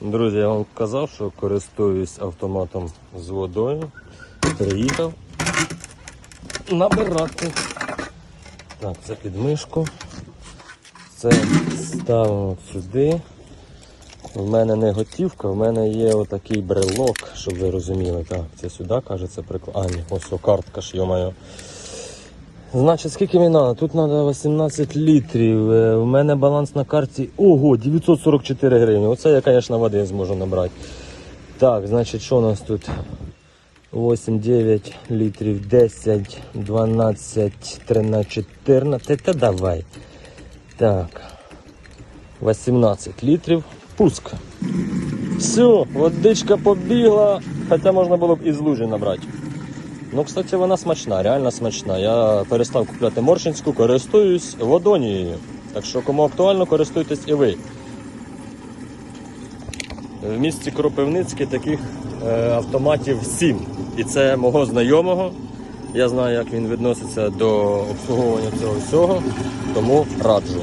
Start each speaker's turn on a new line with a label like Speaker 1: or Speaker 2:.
Speaker 1: Друзі, я вам казав, що користуюсь автоматом з водою. Приїхав набирати. Так, це під мишку. Це ставимо сюди. В мене не готівка, в мене є отакий брелок, щоб ви розуміли. Так, це сюди, каже, це приклад. А, ось о, картка ж, йомаю. Значить, скільки мені треба? Тут треба 18 літрів. Е, В мене баланс на карті. Ого, 944 гривні. Оце я, звісно, води зможу набрати. Так, значить, що у нас тут? 8, 9 літрів, 10, 12, 13, 14. Та давай. Так. 18 літрів. Пуск. Все, водичка побігла. Хоча можна було б із лужі набрати. Ну, кстати, вона смачна, реально смачна. Я перестав купляти моршинську, користуюсь водонією. Так що, кому актуально, користуйтесь і ви. В місті Кропивницьке таких е, автоматів 7. І це мого знайомого. Я знаю, як він відноситься до обслуговування цього всього, тому раджу.